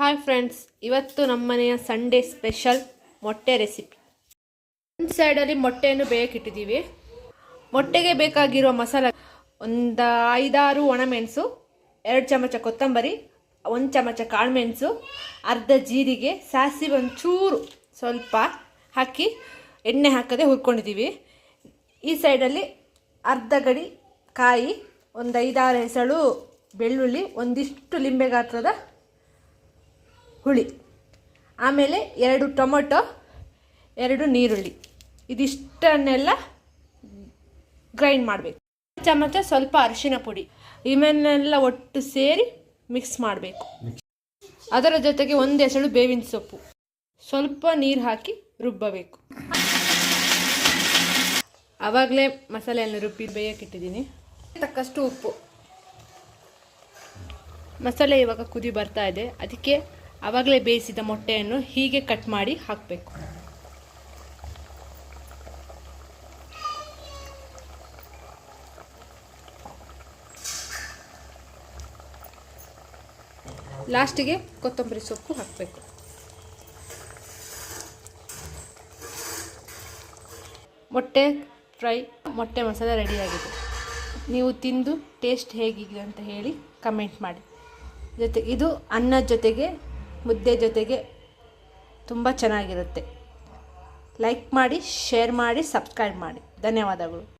Hi friends ಇವತ್ತು ನಮ್ಮನೆಯ Sunday special ಮೊಟ್ಟೆ ರೆಸಿಪಿ ಒಂದು ಸೈಡಲ್ಲಿ ಮೊಟ್ಟೆಯನ್ನು ಬೇಯಕ್ಕಿಟ್ಟಿದ್ದೀವಿ ಮೊಟ್ಟೆಗೆ ಬೇಕಾಗಿರೋ ಮಸಾಲ ಒಂದು ಐದಾರು ಒಣಮೆಣಸು ಎರಡು ಚಮಚ ಕೊತ್ತಂಬರಿ, ಒಂದು ಚಮಚ ಕಾಳುಮೆಣಸು ಅರ್ಧ ಜೀರಿಗೆ, ಸಾಸಿವೆ ಒಂಚೂರು ಸ್ವಲ್ಪ ಹಾಕಿ ಎಣ್ಣೆ ಹಾಕದೆ ಹುರ್ಕೊಂಡಿದ್ದೀವಿ. ಈ ಸೈಡಲ್ಲಿ ಅರ್ಧ ಗಡಿ ಕಾಯಿ, ಒಂದು ಐದಾರು ಹೆಸಳು, ಬೆಳ್ಳುಳ್ಳಿ, ಒಂದಿಷ್ಟು ಲಿಂಬೆ ಗಾತ್ರದ ಹುಳಿ. ಆಮೇಲೆ ಎರಡು ಟೊಮೊಟೊ, ಎರಡು ನೀರುಳ್ಳಿ ಇದಿಷ್ಟನ್ನೆಲ್ಲ ಗ್ರೈಂಡ್ ಮಾಡಬೇಕು. ಚಮಚ ಸ್ವಲ್ಪ ಅರಿಶಿನ ಪುಡಿ. ಇವನ್ನೆಲ್ಲ ಒಟ್ಟು ಸೇರಿ ಮಿಕ್ಸ್ ಮಾಡಬೇಕು. ಅದರ ಜೊತೆಗೆ ಒಂದು ಎಸಳು ಬೇವಿನ ಸೊಪ್ಪು. ಸ್ವಲ್ಪ ನೀರು ಹಾಕಿ ರುಬ್ಬಬೇಕು. ಆವಾಗಲೇ ಮಸಾಲೆಯನ್ನು ರುಬ್ಬಿ ಬೇಯಕ್ಕಿಟ್ಟಿದ್ದೀನಿ ತಕ್ಕಷ್ಟು ಉಪ್ಪು. ಮಸಾಲೆ ಇವಾಗ ಕುದಿ ಬರ್ತಾ ಇದೆ. ಅದಕ್ಕೆ ಆವಾಗಲೇ ಬೇಯಿಸಿದ ಮೊಟ್ಟೆಯನ್ನು ಹೀಗೆ ಕಟ್ ಮಾಡಿ ಹಾಕಬೇಕು. ಲಾಸ್ಟಿಗೆ ಕೊತ್ತಂಬರಿ ಸೊಪ್ಪು ಹಾಕಬೇಕು. ಮೊಟ್ಟೆ ಫ್ರೈ, ಮೊಟ್ಟೆ ಮಸಾಲೆ ರೆಡಿಯಾಗಿದೆ. ನೀವು ತಿಂದು ಟೇಸ್ಟ್ ಹೇಗಿದೆ ಅಂತ ಹೇಳಿ ಕಮೆಂಟ್ ಮಾಡಿ. ಜೊತೆ ಇದು ಅನ್ನದ ಜೊತೆಗೆ ಮುದ್ದೆ ಜೊತೆಗೆ ತುಂಬ ಚೆನ್ನಾಗಿರುತ್ತೆ. ಲೈಕ್ ಮಾಡಿ ಶೇರ್ ಮಾಡಿ ಸಬ್ಸ್ಕ್ರೈಬ್ ಮಾಡಿ. ಧನ್ಯವಾದಗಳು.